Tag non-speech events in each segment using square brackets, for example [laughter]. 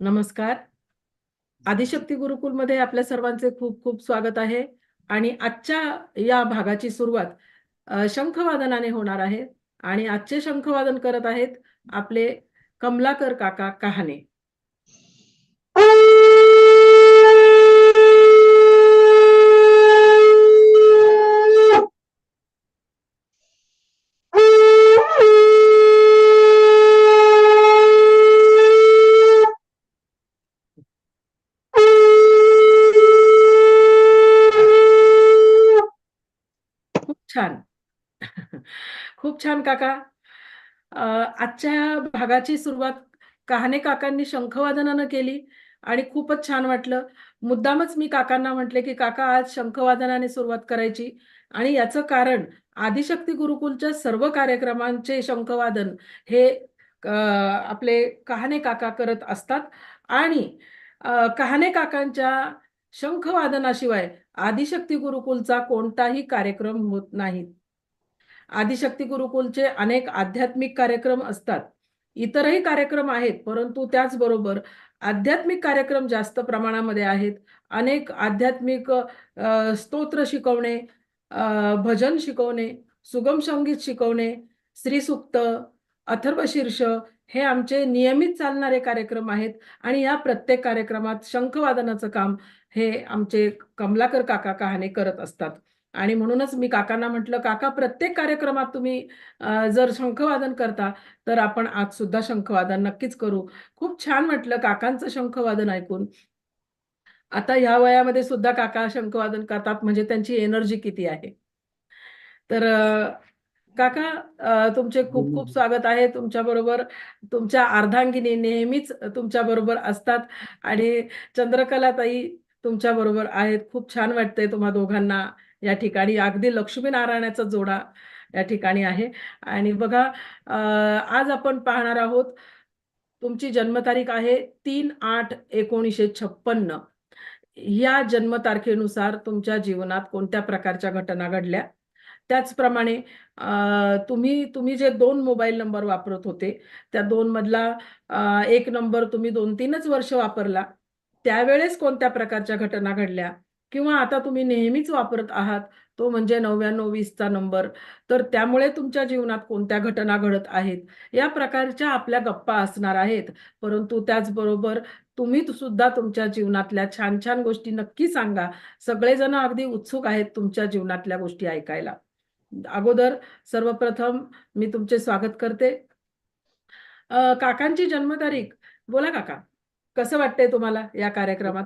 नमस्कार. आदिशक्ती गुरुकुलमध्ये आपल्या सर्वांचे खूप खूप स्वागत आहे. आणि आजच्या या भागाची सुरुवात शंखवादनाने होणार आहे. आणि आजचे शंखवादन करत आहेत आपले कमलाकर काका कहाणे. खूप छान काका. आजच्या भागाची सुरुवात कहाणे काकांनी शंखवादनानं केली आणि खूपच छान वाटलं. मुद्दामच मी काकांना म्हटले की काका आज शंखवादनाने सुरुवात करायची आणि याचं कारण आदिशक्ती गुरुकुलच्या सर्व कार्यक्रमांचे शंखवादन हे आपले कहाणे काका करत असतात आणि कहाणे काकांच्या शंखवादनाशिवाय आदिशक्ती गुरुकुलचा कोणताही कार्यक्रम होत नाही. आदिशक्ती गुरुकुलचे अनेक आध्यात्मिक कार्यक्रम असतात. इतरही कार्यक्रम आहेत परंतु त्याचबरोबर आध्यात्मिक कार्यक्रम जास्त प्रमाणामध्ये आहेत. अनेक आध्यात्मिक स्तोत्र शिकवणे भजन शिकवणे सुगम संगीत शिकवणे श्रीसुक्त अथर्वशीर्ष हे आमचे नियमित चालणारे कार्यक्रम आहेत. आणि या प्रत्येक कार्यक्रमात शंखवादनाचं काम हे आमचे कमलाकर काका कहाणे करत असतात. आणि म्हणूनच मी काकांना म्हटलं काका प्रत्येक कार्यक्रमात तुम्ही जर शंखवादन करता तर आपण आज सुद्धा शंखवादन नक्कीच करू. खूप छान वाटलं काकांचं शंखवादन ऐकून. आता ह्या वयामध्ये सुद्धा काका शंखवादन करतात म्हणजे त्यांची एनर्जी किती आहे. तर काका तुमचे खूप खूप स्वागत आहे. तुमच्या बरोबर तुमच्या अर्धांगिनी नेहमीच तुमच्या बरोबर असतात. आणि चंद्रकला ताई तुमच्या बरोबर आहेत. खूप छान वाटतंय तुम्हा दोघांना. या ठिकाणी अगदी लक्ष्मीनारायणाचा जोडा या ठिकाणी आहे. आणि बघा आज आपण पाहणार आहोत तुमची जन्मतारीख आहे तीन आठ एकोणीसशे छप्पन्न. या जन्मतारखेनुसार तुमच्या जीवनात कोणत्या प्रकारच्या घटना घडल्या? त्याचप्रमाणे तुम्ही तुम्ही जे दोन मोबाईल नंबर वापरत होते त्या दोन मधला एक नंबर तुम्ही दोन तीनच वर्ष वापरला. त्यावेळेस कोणत्या प्रकारच्या घटना घडल्या? किंवा आता तुम्ही नेहमीच वापरत आहात तो म्हणजे नव्याण्णव वीसचा नंबर. तर त्यामुळे तुमच्या जीवनात कोणत्या घटना घडत आहेत? या प्रकारच्या आपल्या गप्पा असणार आहेत. परंतु त्याचबरोबर तुम्ही सुद्धा तुमच्या जीवनातल्या छान छान गोष्टी नक्की सांगा. सगळेजण अगदी उत्सुक आहेत तुमच्या जीवनातल्या गोष्टी ऐकायला. अगोदर सर्वप्रथम मी तुमचे स्वागत करते. काकांची जन्मतारीख. बोला काका. कसं वाटतंय तुम्हाला या कार्यक्रमात?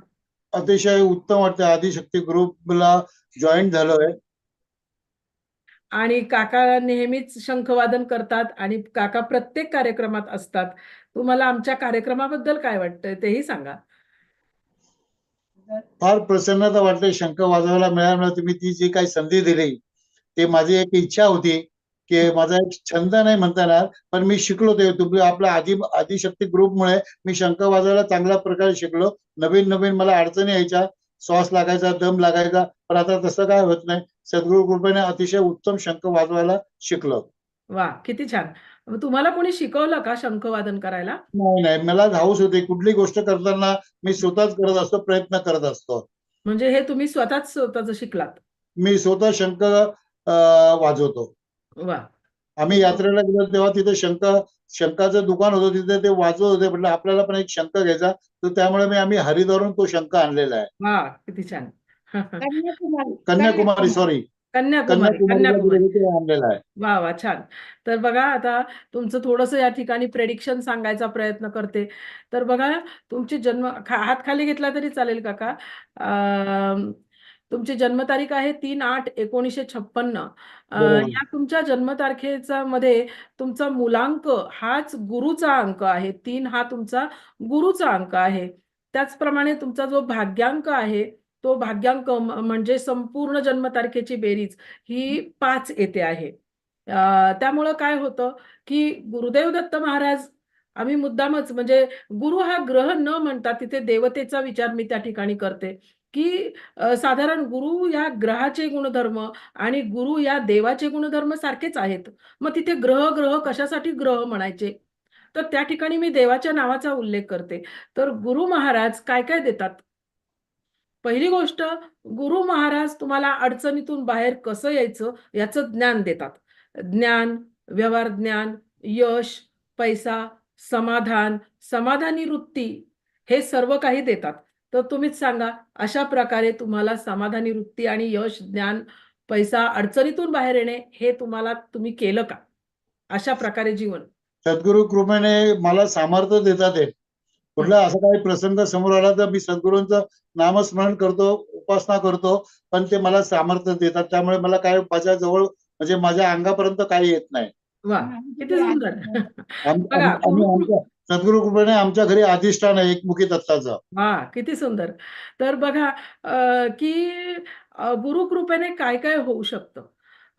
अतिशय उत्तम वाटतं आदिशक्ती ग्रुपला जॉईन झालोय. आणि काका नेहमीच शंखवादन करतात आणि काका प्रत्येक कार्यक्रमात असतात. तुम्हाला आमच्या कार्यक्रमाबद्दल काय वाटतंय तेही सांगा. फार प्रसन्नता वाटते. शंख वाजवायला मिळाल्यामुळे तुम्ही ती जी काही संधी दिली ते माझी एक इच्छा होती. की माझा एक छंद नाही म्हणता येणार पण मी शिकलो ते. तुम्ही आपल्या आदि आदिशक्ती ग्रुपमुळे मी शंख वाजवायला चांगल्या प्रकारे शिकलो. नवीन नवीन मला अडचणी यायच्या. श्वास लागायचा दम लागायचा. पण आता तसं काय होत नाही. सद्गुरु कृपेने अतिशय उत्तम शंख वाजवायला शिकलो. वा किती छान. तुम्हाला कोणी शिकवलं का शंखवादन करायला? नाही नाही. मला हाऊस होती. कुठली गोष्ट करताना मी स्वतःच करत असतो प्रयत्न करत असतो. म्हणजे हे तुम्ही स्वतःच स्वतःच शिकलात? मी स्वतः शंख वाजवतो. आम्ही यात्रेला गेलो तेव्हा तिथे शंख शंखाचं दुकान होतं तिथे ते वाजवत होते. म्हटलं आपल्याला पण एक शंख घ्यायचा. तर त्यामुळे मी आम्ही हरिद्वारून तो शंख आणलेला आहे. किती छान. कन्याकुमारी. कन्याकुमारी सॉरी कन्याकुमारी कन्याकुमारी. आणलेला आहे. वा वा छान. तर बघा आता तुमचं थोडंसं या ठिकाणी प्रेडिक्शन सांगायचा प्रयत्न करते. तर बघा तुमची जन्म हात खाली घेतला तरी चालेल काका. अं, तुमची जन्मतारीख आहे तीन आठ एकोणीसशे छप्पन्न. बरोबर. या तुमच्या जन्मतारखेचा मध्ये तुमचा मुलांक हाच गुरुचा अंक आहे. तीन हा तुमचा गुरुचा अंक आहे. त्याचप्रमाणे तुमचा जो भाग्यांक आहे तो भाग्यांक म्हणजे संपूर्ण जन्मतारखेची बेरीज ही पाच येते आहे. त्यामुळं काय होतं की गुरुदेव दत्त महाराज आम्ही मुद्दामच म्हणजे गुरु हा ग्रह न म्हणता तिथे देवतेचा विचार मी त्या ठिकाणी करते. की साधारण गुरु या ग्रहाचे गुणधर्म आणि गुरु या देवाचे गुणधर्म सारखेच आहेत. मग तिथे ग्रह ग्रह कशासाठी ग्रह म्हणायचे? तर त्या ठिकाणी मी देवाच्या नावाचा उल्लेख करते. तर गुरु महाराज काय काय देतात? पहिली गोष्ट गुरु महाराज तुम्हाला अडचणीतून बाहेर कसं यायचं याचं ज्ञान देतात. ज्ञान व्यवहार ज्ञान यश पैसा समाधान समाधानी वृत्ती हे सर्व काही देतात. तर तुम्हीच सांगा अशा प्रकारे तुम्हाला समाधानी वृत्ती आणि यश ज्ञान पैसा अडचणीतून बाहेर येणे हे तुम्हाला तुम्ही केलं का? अशा प्रकारे जीवन. सद्गुरु कृपेने मला सामर्थ्य देतात ते. कुठला असा काही प्रसंग समोर आला तर मी सद्गुरूंचं नामस्मरण करतो उपासना करतो पण ते मला सामर्थ्य देतात. त्यामुळे मला काय माझ्या जवळ म्हणजे माझ्या अंगापर्यंत काही येत नाही. सद्गुरु कृपेने आमच्या घरी अधिष्ठान आहे एकमुखी दत्ताचं. वा किती सुंदर. तर बघा अ, की अ, गुरुकृपेने काय काय होऊ शकतं?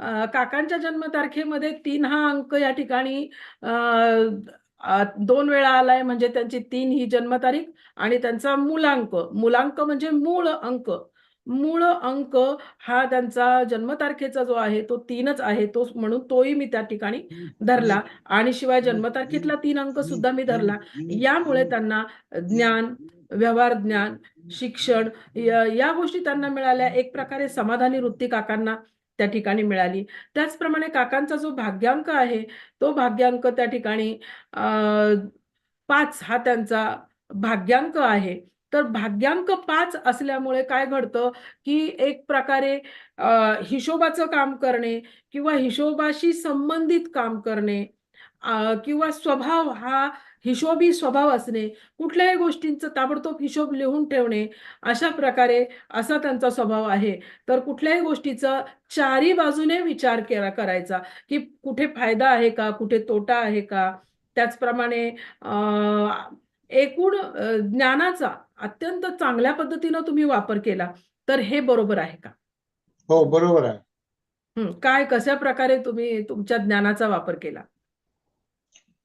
अ, काकांच्या जन्मतारखेमध्ये तीन हा अंक या ठिकाणी अ, अ, दोन वेळा आलाय म्हणजे त्यांची तीन ही जन्मतारीख आणि त्यांचा मूलांक. मूलांक म्हणजे मूळ अंक. मूळ अंक हा त्यांचा जन्मतारखेचा जो आहे तो तीनच आहे तो म्हणून तोही मी त्या ठिकाणी धरला. आणि शिवाय जन्मतारखेतला तीन अंक सुद्धा मी धरला. यामुळे त्यांना ज्ञान व्यवहार ज्ञान शिक्षण या या गोष्टी त्यांना मिळाल्या. एक प्रकारे समाधानी वृत्ती काकांना त्या ठिकाणी मिळाली. त्याचप्रमाणे काकांचा जो भाग्यांक आहे तो भाग्यांक त्या ठिकाणी पाच हा त्यांचा भाग्यांक आहे. तर भाग्यांक पाच असल्यामुळे काय घडतं की एक प्रकारे हिशोबाचं काम करणे किंवा हिशोबाशी संबंधित काम करणे किंवा स्वभाव हा हिशोबी स्वभाव असणे कुठल्याही गोष्टींचं ताबडतोब हिशोब लिहून ठेवणे अशा प्रकारे असा त्यांचा स्वभाव आहे. तर कुठल्याही गोष्टीचा चारी बाजूने विचार केला करायचा की कुठे फायदा आहे का कुठे तोटा आहे का? त्याचप्रमाणे एकूण ज्ञानाचा अत्यंत चांगल्या पद्धतीनं तुम्ही वापर केला तर हे बरोबर आहे का? हो बरोबर आहे. काय कशा प्रकारे तुम्ही तुमच्या ज्ञानाचा वापर केला?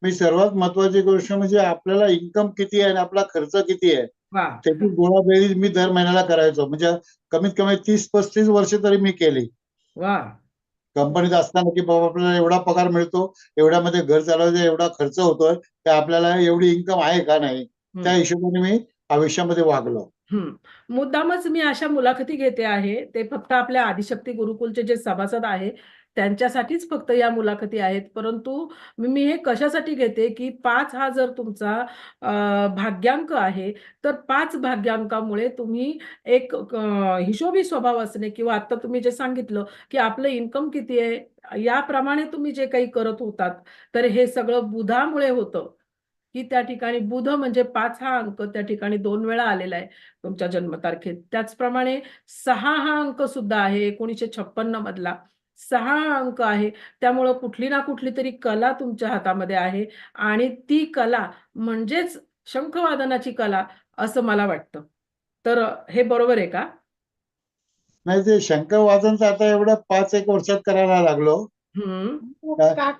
मी सर्वात महत्वाची गोष्ट म्हणजे आपल्याला इन्कम किती आहे आणि आपला खर्च किती आहे त्याची गोळाबेरीज मी दर महिन्याला करायचो. म्हणजे कमीत कमी तीस पस्तीस वर्ष तरी मी केली. कंपनीत असताना की बाबा आपल्याला एवढा पगार मिळतो एवढ्यामध्ये घर चालवायचं एवढा खर्च होतोय तर आपल्याला एवढी इन्कम आहे का नाही. त्या हिशोबाने मी आयुष्यामध्ये वागलो. मुद्दामच मी अशा मुलाखती घेते आहे ते फक्त आपल्या आदिशक्ती गुरुकुलचे जे सभासद आहे त्यांच्यासाठीच फक्त या मुलाखती आहेत. परंतु मी मी हे कशासाठी घेते की पाच हा जर तुमचा भाग्यांक आहे तर पाच भाग्यांकामुळे तुम्ही एक हिशोबी स्वभाव असणे किंवा आता तुम्ही जे सांगितलं की आपलं इन्कम किती आहे याप्रमाणे तुम्ही जे काही करत होतात तर हे सगळं बुधामुळे होतं. की त्या ठिकाणी बुध म्हणजे पाच हा अंक त्या ठिकाणी दोन वेळा आलेला आहे तुमच्या जन्मतारखेत. त्याचप्रमाणे सहा हा अंक सुद्धा आहे एकोणीसशे छप्पन्न मधला. सहा अंक आहे त्यामुळं कुठली ना कुठली तरी कला तुमच्या हातामध्ये आहे आणि ती कला म्हणजेच शंखवादनाची कला असं मला वाटतं. तर हे बरोबर आहे का? नाही ते शंकर वादनचं आता एवढं पाच एक वर्षात करायला लागलो.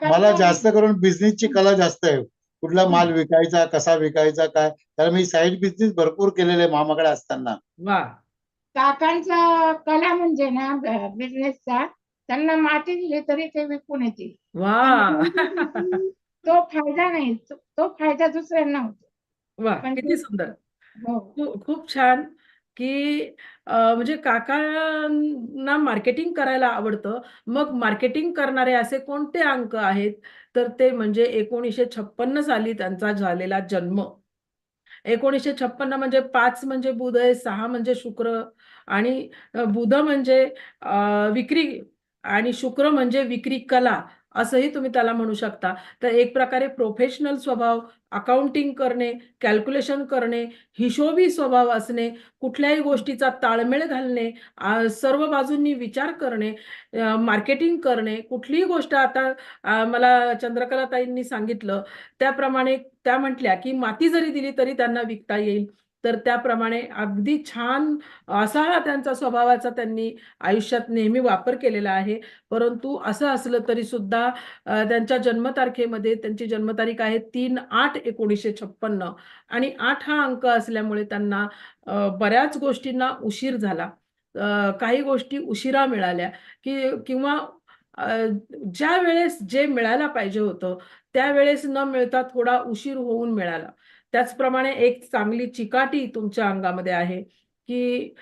मला जास्त करून बिझनेसची कला जास्त आहे. कुठला माल विकायचा कसा विकायचा काय? तर मी साईड बिझनेस भरपूर केलेले आहे मामाकडे असताना. वा. काकांचा कला म्हणजे ना बिझनेसचा त्यांना माती दिली तरी ते विकून येतील. वा. [laughs] तो फायदा नाही तो तो फायदा दुसऱ्यांना होतो. वा पण किती सुंदर. हो. खूप छान. की म्हणजे काकांना मार्केटिंग करायला आवडतं. मग मार्केटिंग करणारे असे कोणते अंक आहेत? तर ते म्हणजे एकोणीसशे छप्पन्न साली त्यांचा झालेला जन्म. एकोणीसशे छप्पन्न म्हणजे पाच म्हणजे बुध आहे सहा म्हणजे शुक्र आणि बुध म्हणजे विक्री आणि शुक्र म्हणजे विक्री कला. असंही तुम्ही त्याला म्हणू शकता. तर एक प्रकारे प्रोफेशनल स्वभाव अकाउंटिंग करणे कॅल्क्युलेशन करणे हिशोबी स्वभाव असणे कुठल्याही गोष्टीचा ताळमेळ घालणे सर्व बाजूंनी विचार करणे मार्केटिंग करणे कुठलीही गोष्ट आता मला चंद्रकलाताईंनी सांगितलं त्याप्रमाणे त्या म्हटल्या की माती जरी दिली तरी त्यांना विकता येईल. तर त्याप्रमाणे अगदी छान असा हा त्यांचा स्वभावाचा त्यांनी आयुष्यात नेहमी वापर केलेला आहे. परंतु असं असलं तरी सुद्धा त्यांच्या जन्मतारखेमध्ये त्यांची जन्मतारीख आहे तीन आठ एकोणीसशे छप्पन्न. आणि आठ हा अंक असल्यामुळे त्यांना बऱ्याच गोष्टींना उशीर झाला. काही गोष्टी उशिरा मिळाल्या की किंवा ज्या वेळेस जे मिळायला पाहिजे होतं त्यावेळेस न मिळता थोडा उशीर होऊन मिळाला. त्याचप्रमाणे एक चांगली चिकाटी तुमच्या अंगामध्ये आहे की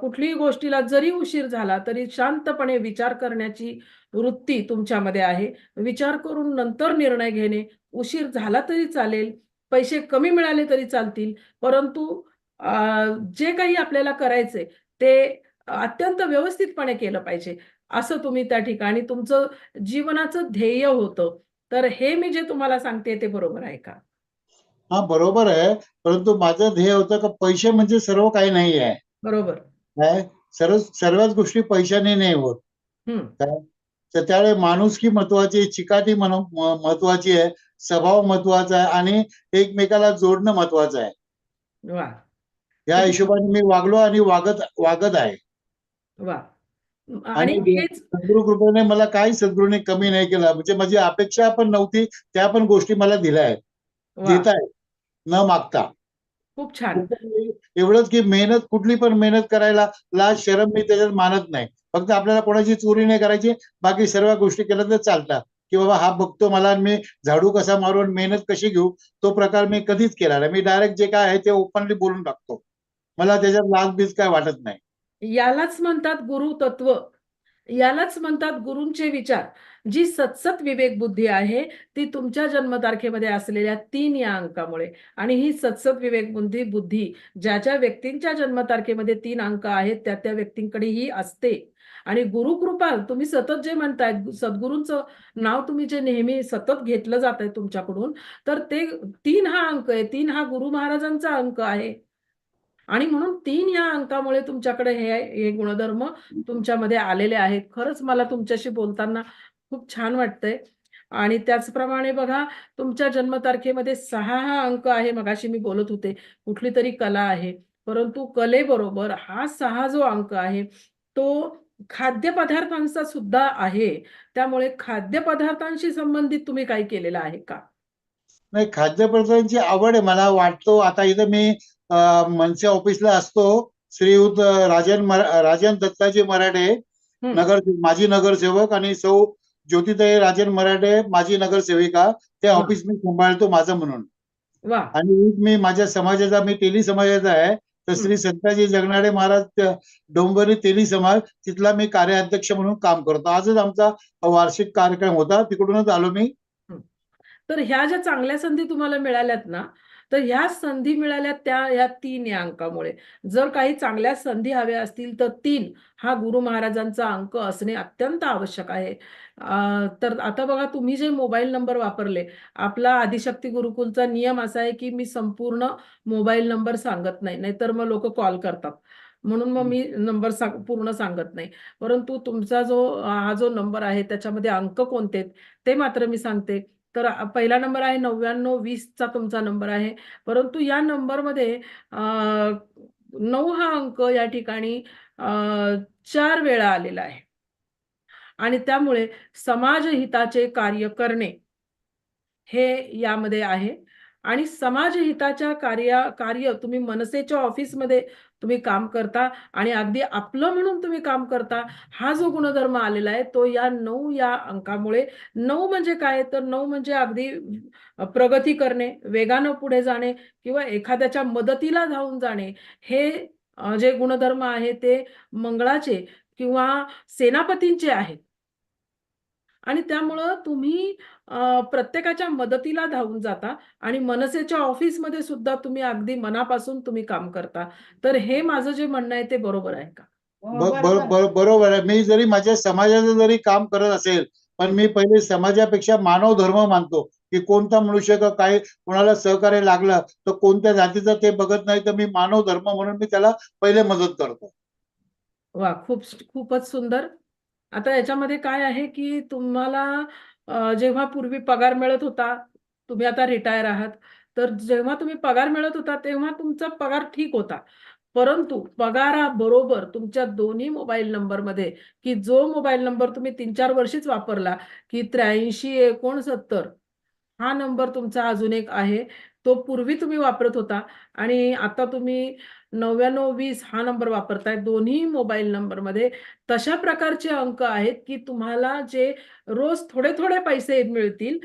कुठलीही गोष्टीला जरी उशीर झाला तरी शांतपणे विचार करण्याची वृत्ती तुमच्यामध्ये आहे. विचार करून नंतर निर्णय घेणे उशीर झाला तरी चालेल पैसे कमी मिळाले तरी चालतील परंतु जे काही आपल्याला करायचे ते अत्यंत व्यवस्थितपणे केलं पाहिजे. असं तुम्ही त्या ठिकाणी तुमचं जीवनाचं ध्येय होतं. तर हे मी जे तुम्हाला सांगते ते बरोबर आहे का? हा बरोबर आहे. परंतु माझं ध्येय होतं का पैसे म्हणजे सर्व काही नाही आहे बरोबर. काय? सर्व सर्वच गोष्टी पैशाने नाही होत. काय? तर त्यावेळी माणुसकी महत्वाची आहे, चिकाटी महत्वाची आहे स्वभाव महत्त्वाचा आहे आणि एकमेकाला जोडणं महत्वाचं आहे. या हिशोबाने मी वागलो आणि वागत वागत आहे. आणि सद्गुरु कृपेने मला काही सद्गुरूने कमी नाही केलं. म्हणजे माझी अपेक्षा पण नव्हती त्या पण गोष्टी मला दिल्या आहेत. देत आहेत. न मागता. खूप छान. एवढंच की मेहनत कुठली पण मेहनत करायला लाज शरम मी त्याच्यात मानत नाही. फक्त आपल्याला कोणाची चोरी नाही करायची बाकी सर्व गोष्टी केल्या तर चालतात. की बाबा हा बघतो मला मी झाडू कसा मारून मेहनत कशी घेऊ तो प्रकार मी कधीच केला नाही. मी डायरेक्ट जे काय आहे ते ओपनली बोलून टाकतो. मला त्याच्यात लाज बीज काय वाटत नाही. यालाच म्हणतात गुरु तत्व यालाच म्हणतात गुरूंचे विचार. जी सतसत विवेक बुद्धी आहे ती तुमच्या जन्मतारखेमध्ये असलेल्या तीन या अंकामुळे. आणि ही सतसत विवेक बुद्धी बुद्धी ज्या ज्या व्यक्तींच्या जन्मतारखेमध्ये तीन अंक आहेत त्या त्या व्यक्तींकडे ही असते. आणि गुरुकृपा तुम्ही सतत जे म्हणताय सद्गुरूंचं नाव तुम्ही जे नेहमी सतत घेतलं जात आहे तुमच्याकडून तर ते तीन हा अंक आहे तीन हा गुरु महाराजांचा अंक आहे. आणि म्हणून तीन या अंकामुळे तुमच्याकडे हे हे गुणधर्म तुमच्यामध्ये आलेले आहेत. खरंच मला तुमच्याशी बोलताना खूप छान वाटतंय. आणि त्याचप्रमाणे बघा तुमच्या जन्मतारखेमध्ये सहा हा अंक आहे मगाशी मी बोलत होते कुठली तरी कला आहे. परंतु कलेबरोबर हा सहा जो अंक आहे तो खाद्यपदार्थांचा सुद्धा आहे. त्यामुळे खाद्यपदार्थांशी संबंधित तुम्ही काही केलेलं आहे का? नाही खाद्यपदार्थांची आवड आहे. मला वाटतो आता इथं मी मनसे ऑफिसला असतो श्रीयुत राजन मरा- राजन दत्ताजी मराठे. नगर माजी नगरसेवक आणि सौ ज्योतिताई राजन मराठे माजी नगरसेविका. ते. ऑफिस मी सांभाळतो माझं म्हणून. आणि मी माझ्या समाजाचा मी तेली समाजाचा आहे. तर श्री संताजी जगनाडे महाराज डोंबरी तेली समाज तिथला मी कार्याध्यक्ष म्हणून काम करतो. आजच आमचा वार्षिक कार्यक्रम होता. तिकडूनच आलो मी. तर ह्या ज्या चांगल्या संधी तुम्हाला मिळाल्यात ना तर ह्या संधी मिळाल्या त्या या तीन या अंकामुळे. जर काही चांगल्या संधी हव्या असतील तर तीन हा गुरु महाराजांचा अंक असणे अत्यंत आवश्यक आहे. तर आता बघा तुम्ही जे मोबाईल नंबर वापरले आपला आदिशक्ती गुरुकुलचा नियम असा आहे की मी संपूर्ण मोबाईल नंबर सांगत नाही नाहीतर मग लोक कॉल करतात. म्हणून मग मी नंबर सांग पूर्ण सांगत नाही. परंतु तुमचा जो हा जो नंबर आहे त्याच्यामध्ये अंक कोणते ते मात्र मी सांगते. तर पहिला नंबर आहे नव्याण्णव वीसचा तुमचा नंबर आहे. परंतु या नंबरमध्ये नऊ हा अंक या ठिकाणी चार वेळा आलेला आहे. आणि त्यामुळे समाजहिताचे कार्य करणे हे यामध्ये आहे. आणि समाजहिताच्या कार्य कार्य तुम्ही मनसेच्या ऑफिसमध्ये तुम्ही काम करता आणि अगदी आपलं म्हणून तुम्ही काम करता हा जो गुणधर्म आलेला आहे तो या नऊ या अंकामुळे नऊ म्हणजे काय? तर नऊ म्हणजे अगदी प्रगती करणे वेगानं पुढे जाणे किंवा एखाद्याच्या मदतीला धावून जाणे हे जे गुणधर्म आहे ते मंगळाचे किंवा सेनापतींचे आहेत. आणि त्यामुळं तुम्ही प्रत्येकाच्या मदतीला धावून जाता आणि मनसेच्या ऑफिसमध्ये सुद्धा तुम्ही अगदी मनापासून तुम्ही काम करता. तर हे माझं जे म्हणणं आहे ते बरोबर आहे का? हो, बरोबर. आहे. मी जरी माझ्या समाजाचं जरी काम करत असेल पण मी पहिले समाजापेक्षा मानव धर्म मानतो की कोणता मनुष्य का काय कोणाला सहकार्य लागलं तर कोणत्या जातीचं ते बघत नाही तर मी मानव धर्म म्हणून मी त्याला पहिले मदत करतो. वा खूप खूपच सुंदर. आता याच्यामध्ये काय आहे की तुम्हाला जेव्हा पूर्वी पगार मिळत होता तुम्ही आता रिटायर आहात तर जेव्हा तुम्ही पगार मिळत होता तेव्हा तुमचा पगार ठीक होता. परंतु पगाराबरोबर तुमच्या दोन्ही मोबाईल नंबरमध्ये की जो मोबाईल नंबर तुम्ही तीन चार वर्षीच वापरला की त्र्याऐंशी एकोणसत्तर हा नंबर तुमचा अजून एक आहे. तो पूर्वी तुम्ही वापरत होता आणि आता तुम्ही नव्याण्णव वीस हा नंबर वापरताय. दोन्ही मोबाईल नंबरमध्ये तशा प्रकारचे अंक आहेत की तुम्हाला जे रोज थोडे थोडे पैसे मिळतील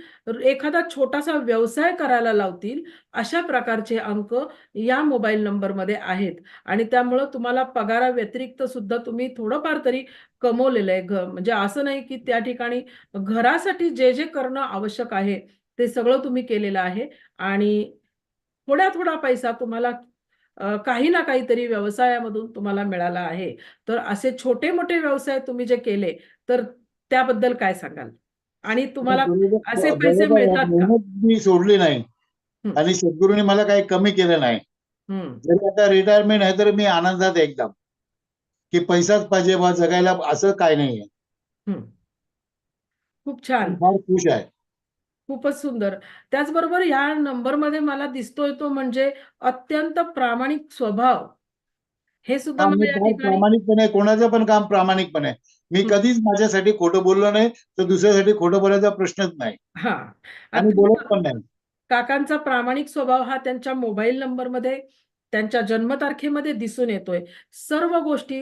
एखादा छोटासा व्यवसाय करायला लावतील अशा प्रकारचे अंक या मोबाईल नंबरमध्ये आहेत. आणि त्यामुळं तुम्हाला पगारा व्यतिरिक्त सुद्धा तुम्ही थोडंफार तरी कमवलेलं आहे घ म्हणजे असं नाही की त्या ठिकाणी घरासाठी जे जे करणं आवश्यक आहे ते सगळं तुम्ही केलेलं आहे. आणि थोड्या थोडा पैसा तुम्हाला काही ना काहीतरी व्यवसायामधून तुम्हाला मिळाला आहे. तर असे छोटे मोठे व्यवसाय तुम्ही जे केले तर त्याबद्दल काय सांगाल? आणि तुम्हाला असे पैसे. मिळतात मी सोडली नाही. आणि सद्गुरूंनी मला काही कमी केलं नाही जरी आता रिटायरमेंट आहे तर मी आनंदात एकदम. की पैसाच पाहिजे बा जगायला असं काय नाहीये. खूप छान. फार खुश आहे. खूपच सुंदर. त्याचबरोबर या नंबरमध्ये मला दिसतोय तो म्हणजे अत्यंत प्रामाणिक स्वभाव. हे सुद्धा प्रामाणिकपणे कोणाचं पण काम प्रामाणिकपणे. मी. कधीच माझ्यासाठी खोटं बोललो नाही तर दुसऱ्यासाठी खोटं बोलायचा प्रश्नच नाही. हा. आणि बोलत पण नाही. काकांचा प्रामाणिक स्वभाव हा त्यांच्या मोबाईल नंबरमध्ये त्यांच्या जन्मतारखेमध्ये दिसून येतोय. सर्व गोष्टी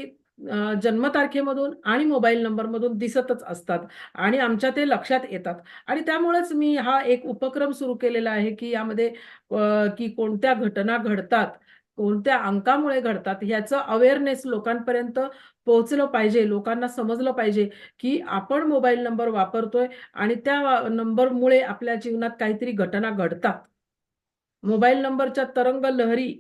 जन्मतारखेमधून आणि मोबाईल नंबरमधून दिसतच असतात आणि आमच्या ते लक्षात येतात. आणि त्यामुळेच मी हा एक उपक्रम सुरू केलेला आहे की यामध्ये की कोणत्या घटना घडतात कोणत्या अंकामुळे घडतात ह्याचं अवेअरनेस लोकांपर्यंत पोहोचलं पाहिजे लोकांना समजलं पाहिजे की आपण मोबाईल नंबर वापरतोय आणि त्या नंबरमुळे आपल्या जीवनात काहीतरी घटना घडतात. मोबाईल नंबरच्या तरंग लहरी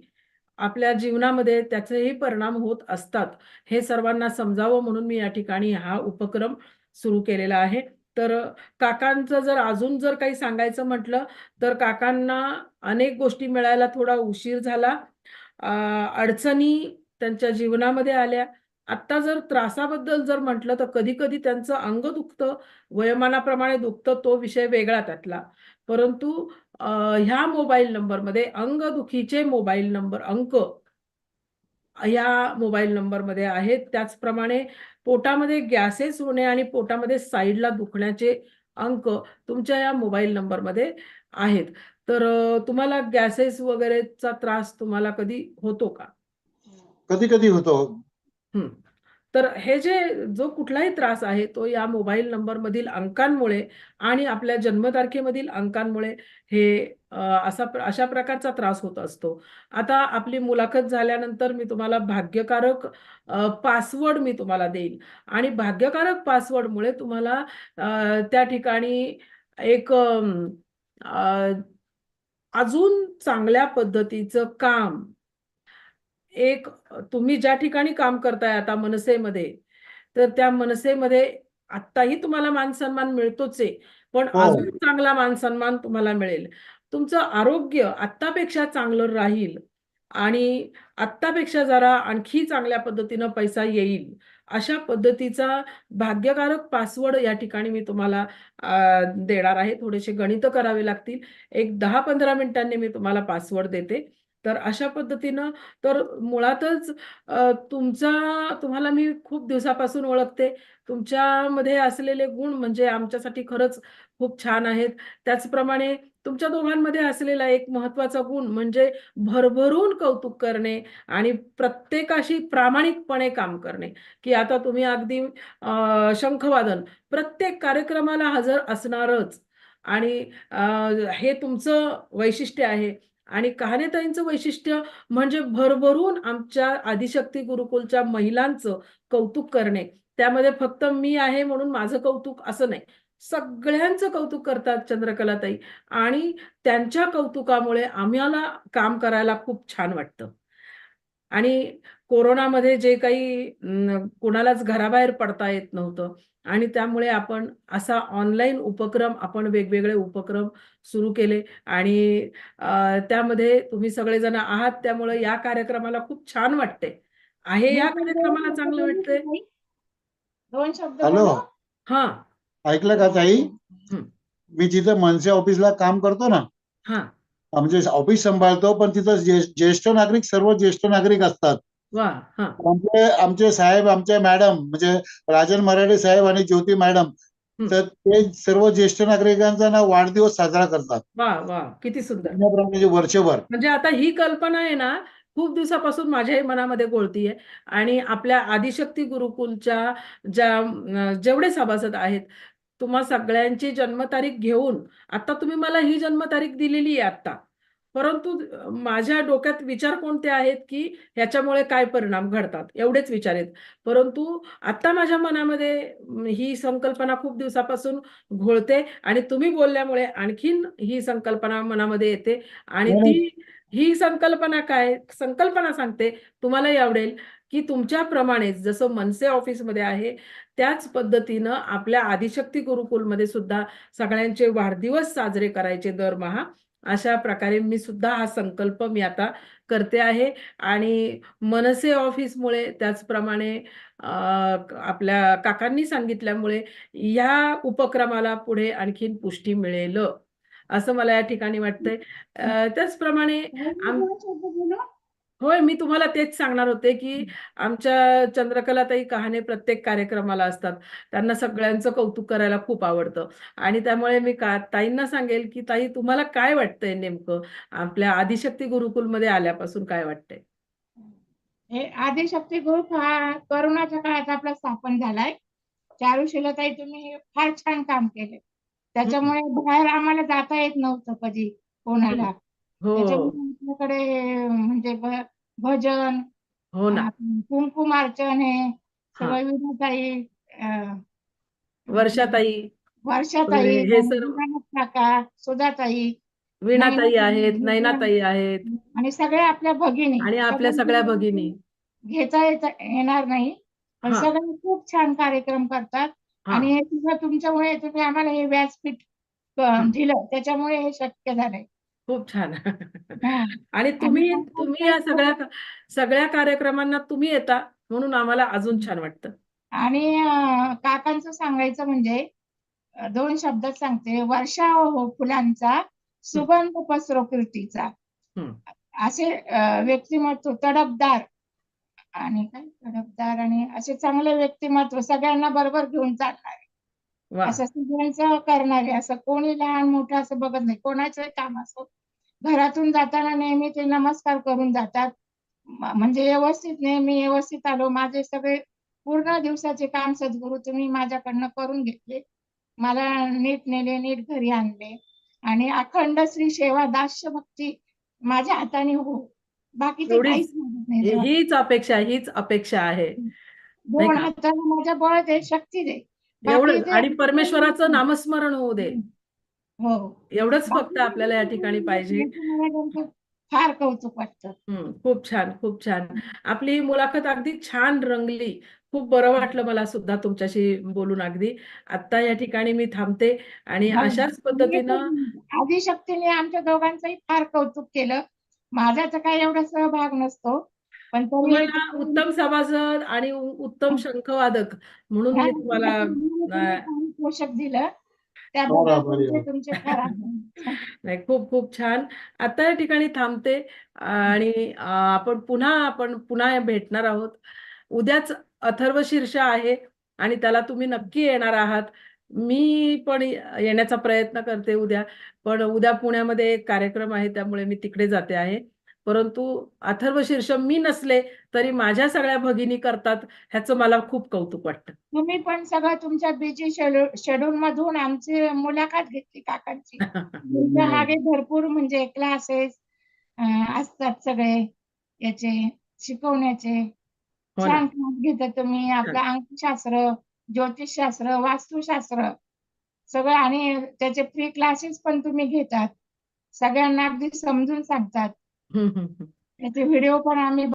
आपल्या जीवनामध्ये त्याचेही परिणाम होत असतात. हे सर्वांना समजावं म्हणून मी या ठिकाणी हा उपक्रम सुरू केलेला आहे. तर काकांचं जर अजून जर काही सांगायचं म्हटलं तर काकांना अनेक गोष्टी मिळायला थोडा उशीर झाला. अडचणी त्यांच्या जीवनामध्ये आल्या. आत्ता जर त्रासाबद्दल जर म्हटलं तर कधी कधी त्यांचं अंग दुखतं. वयोमानाप्रमाणे दुखतं तो विषय वेगळा त्यातला. परंतु ह्या मोबाईल नंबरमध्ये अंगदुखीचे मोबाईल नंबर अंक या मोबाईल नंबरमध्ये आहेत. त्याचप्रमाणे पोटामध्ये गॅसेस होणे आणि पोटामध्ये साईडला दुखण्याचे अंक तुमच्या या मोबाईल नंबरमध्ये आहेत. तर तुम्हाला गॅसेस वगैरेचा त्रास तुम्हाला कधी होतो का? कधी कधी होतो. तर हे जे जो कुठलाही त्रास आहे तो या मोबाईल नंबरमधील अंकांमुळे आणि आपल्या जन्मतारखेमधील अंकांमुळे हे असा प्र- अशा प्रकारचा त्रास होत असतो. आता आपली मुलाखत झाल्यानंतर मी तुम्हाला भाग्यकारक पासवर्ड मी तुम्हाला देईल आणि भाग्यकारक पासवर्डमुळे तुम्हाला त्या ठिकाणी एक अजून चांगल्या पद्धतीचं काम एक तुम्ही ज्या ठिकाणी काम करताय आता मनसेमध्ये तर त्या मनसेमध्ये आत्ताही तुम्हाला मान सन्मान मिळतोच आहे. पण हो. अजून चांगला मान सन्मान तुम्हाला मिळेल. तुमचं आरोग्य आत्तापेक्षा चांगलं राहील आणि आत्तापेक्षा जरा आणखी चांगल्या पद्धतीनं पैसा येईल अशा पद्धतीचा भाग्यकारक पासवर्ड या ठिकाणी मी तुम्हाला देणार आहे. थोडेसे गणित करावे लागतील. एक दहा पंधरा मिनिटांनी मी तुम्हाला पासवर्ड देते. तर अशा पद्धतीनं तर मुळातच तुमचा तुम्हाला मी खूप दिवसापासून ओळखते. तुमच्यामध्ये असलेले गुण म्हणजे आमच्यासाठी खरंच खूप छान आहेत. त्याचप्रमाणे तुमच्या दोघांमध्ये असलेला एक महत्त्वाचा गुण म्हणजे भरभरून कौतुक करणे आणि प्रत्येकाशी प्रामाणिकपणे काम करणे. की आता तुम्ही अगदी शंखवादन प्रत्येक कार्यक्रमाला हजर असणारच आणि हे तुमचं वैशिष्ट्य आहे. आणि कहाणेताईंचं वैशिष्ट्य म्हणजे भरभरून आमच्या आदिशक्ती गुरुकुलच्या महिलांचं कौतुक करणे. त्यामध्ये फक्त मी आहे म्हणून माझं कौतुक असं नाही. सगळ्यांचं कौतुक करतात चंद्रकलाताई आणि त्यांच्या कौतुकामुळे आम्हाला काम करायला खूप छान वाटतं. आणि कोरोनामध्ये जे काही कोणालाच घराबाहेर पडता येत नव्हतं. आणि त्यामुळे आपण असा ऑनलाईन उपक्रम आपण वेगवेगळे उपक्रम सुरू केले. आणि अ, त्यामध्ये तुम्ही सगळेजण आहात त्यामुळे या कार्यक्रमाला खूप छान वाटते. आहे या कार्यक्रमाला चांगलं वाटतंय? दोन शब्द हॅलो? हा. ऐकलं का ताई. मी जिथं मनसे ऑफिसला काम करतो ना हा. म्हणजे ऑफिस सांभाळतो पण तिथं ज्ये- ज्येष्ठ नागरिक सर्व ज्येष्ठ नागरिक असतात. हा. आमचे आमचे साहेब आमच्या मॅडम म्हणजे राजन मराठे साहेब आणि ज्योती मॅडम. तर ते सर्व ज्येष्ठ नागरिकांचा ना वाढदिवस साजरा करतात. वा वा किती सुंदर. म्हणजे वर्षभर. म्हणजे आता ही कल्पना आहे ना खूप दिवसापासून माझ्याही मनामध्ये गोळतीये आणि आपल्या आदिशक्ती गुरुकुलच्या ज्या जेवढे सभासद आहेत तुम्हा सगळ्यांची जन्मतारीख घेऊन आता तुम्ही मला ही जन्मतारीख दिलेली आहे आता परंतु माझ्या डोक्यात विचार कोणते आहेत की ह्याच्यामुळे काय परिणाम घडतात? एवढेच विचार आहेत. परंतु आता माझ्या मनामध्ये ही संकल्पना खूप दिवसापासून घोळते आणि तुम्ही बोलल्यामुळे आणखीन ही संकल्पना मनामध्ये येते आणि हो. ती ही संकल्पना काय? संकल्पना सांगते. तुम्हालाही आवडेल की तुमच्याप्रमाणेच जसं मनसे ऑफिसमध्ये आहे त्याच पद्धतीनं आपल्या आदिशक्ती गुरुकुलमध्ये सुद्धा सगळ्यांचे वाढदिवस साजरे करायचे दरमहा. अशा प्रकारे मी सुद्धा हा संकल्प मी आता करते आहे. आणि मनसे ऑफिसमुळे त्याचप्रमाणे आपल्या काकांनी सांगितल्यामुळे या उपक्रमाला पुढे आणखीन पुष्टी मिळेल. असं मला या ठिकाणी वाटतंय. त्याचप्रमाणे बोलू? होय मी तुम्हाला तेच सांगणार होते की आमच्या चंद्रकलाताई कहाणे प्रत्येक कार्यक्रमाला असतात. त्यांना सगळ्यांचं कौतुक करायला खूप आवडतं. आणि त्यामुळे मी का ताईंना सांगेल की ताई तुम्हाला काय वाटतंय नेमकं? आपल्या आदिशक्ती गुरुकुलमध्ये आल्यापासून काय वाटतंय? हे आदिशक्ती ग्रुप हा करोनाच्या काळात आपला स्थापन झालाय. चारुशिलाताई तुम्ही फार छान काम केले त्याच्यामुळे बाहेर आम्हाला जाता येत नव्हतं कधी कोणाला. हो. त्याच्यामुळे म्हणजे भ- भजन हो ना. कुंकुमार्चन हे हा. सगळं विधाताई अं, वर्षाताई. वर्षाताई हे सर्व- काका सुधाताई वीणाताई आहेत नयनाताई आहेत. आणि सगळ्या आपल्या भगिनी. आणि आपल्या सगळ्या भगिनी. घेता येता येणार नाही. पण हा. सगळे खूप छान कार्यक्रम करतात. आणि हे. सुद्धा तुमच्यामुळे तुम्ही आम्हाला हे व्यासपीठ अ. दिलं. त्याच्यामुळे हे शक्य झालंय. खूप छान. हा. आणि तुम्ही तुम्ही या सगळ्या सगळ्या कार्यक्रमांना तुम्ही येता म्हणून आम्हाला अजून छान वाटतं. आणि अ, काकांचं सांगायचं म्हणजे अ, दोन शब्दात सांगते. वर्षा हो फुलांचा सुगंध पसरो कीर्तीचा हं. असे अ, व्यक्तिमत्व तडपदार आणि काय तडपदार आणि असे चांगले व्यक्तिमत्व सगळ्यांना बरोबर घेऊन चालणारे. असं सगळ्यांचं करणारे असं कोणी लहान मोठं असं बघत नाही. कोणाचंही काम असो घरातून जाताना नेहमी ते नमस्कार करून जातात. म्हणजे व्यवस्थित नेहमी व्यवस्थित आलो. माझे सगळे पूर्ण दिवसाचे काम सद्गुरू तुम्ही माझ्याकडनं करून घेतले. मला नीट नेले नीट घरी आणले. आणि अखंड श्री सेवा दास्य भक्ती माझ्या हाताने हो बाकीचं एवढीच- काहीच मागत नाही देवा. हीच अपेक्षा हीच अपेक्षा आहे. दोन का? माझ्या बळ दे शक्ती दे. आणि परमेश्वराचं नामस्मरण होऊ दे. हो. एवढंच फक्त आपल्याला या ठिकाणी पाहिजे. याचं मला त्यांचं फार कौतुक वाटतं. हम्म, खूप छान खूप छान. आपली मुलाखत अगदी छान रंगली. खूप बरं वाटलं मला सुद्धा तुमच्याशी बोलून अगदी. आता या ठिकाणी मी थांबते आणि हा. अशाच पद्धतीनं आदिशक्तीने आमच्या दोघांचंही फार कौतुक केलं. माझा तर काही एवढा सहभाग नसतो पण तुम्हाला उत्तम सभासद आणि उ- उत्तम शंखवादक म्हणून मी तुम्हाला तुम्ही पोषक दिलं. नाही खूप खूप छान. आता या ठिकाणी थांबते आणि आपण पुन्हा आपण पुन्हा भेटणार आहोत. उद्याच अथर्व शीर्ष आहे आणि त्याला तुम्ही नक्की येणार आहात. मी पण येण्याचा प्रयत्न करते उद्या पण उद्या पुण्यामध्ये एक कार्यक्रम आहे त्यामुळे मी तिकडे जाते आहे. परंतु अथर्व शीर्ष मी नसले तरी माझ्या सगळ्या भगिनी करतात ह्याचं मला खूप कौतुक वाटतं. तुम्ही पण सगळं तुमच्या बिजी शेड्यूल मधून आमची मुलाखत घेतली काकांची. तुमच्या [laughs] मागे भरपूर म्हणजे क्लासेस असतात सगळे याचे शिकवण्याचे. हो छान घेता तुम्ही आपलं अंकशास्त्र ज्योतिषशास्त्र वास्तुशास्त्र सगळं आणि त्याचे फ्री क्लासेस पण तुम्ही घेतात सगळ्यांना अगदी समजून सांगतात. त्याचे व्हिडिओ पण आम्ही